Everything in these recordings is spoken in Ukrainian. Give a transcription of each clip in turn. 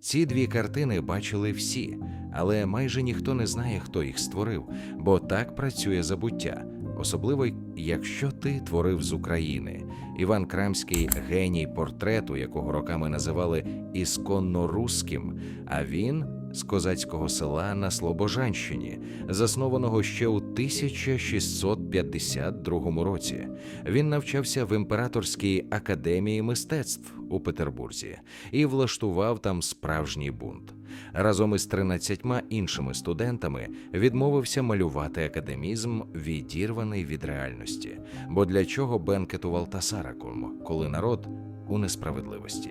Ці дві картини бачили всі, але майже ніхто не знає, хто їх створив, бо так працює забуття, особливо якщо ти творив з України. Іван Крамський геній портрету, якого роками називали ісконно руським, а він з козацького села на Слобожанщині, заснованого ще у 1652 році. Він навчався в імператорській академії мистецтв у Петербурзі і влаштував там справжній бунт. Разом із 13 іншими студентами відмовився малювати академізм, відірваний від реальності. Бо для чого бенкету Валтасаракум, коли народ у несправедливості?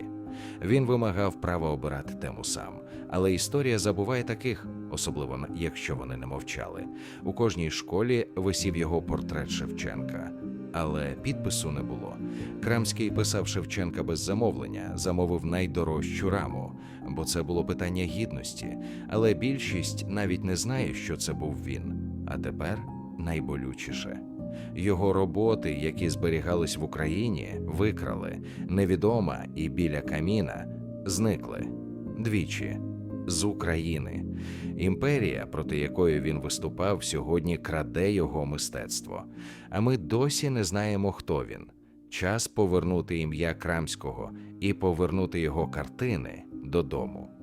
Він вимагав права обирати тему сам, але історія забуває таких, особливо якщо вони не мовчали. У кожній школі висів його портрет Шевченка, але підпису не було. Крамський писав Шевченка без замовлення, замовив найдорожчу раму, бо це було питання гідності. Але більшість навіть не знає, що це був він. А тепер найболючіше. Його роботи, які зберігались в Україні, викрали, невідома і біля каміна зникли двічі з України. Імперія, проти якої він виступав, сьогодні краде його мистецтво. А ми досі не знаємо, хто він. Час повернути ім'я Крамського і повернути його картини додому.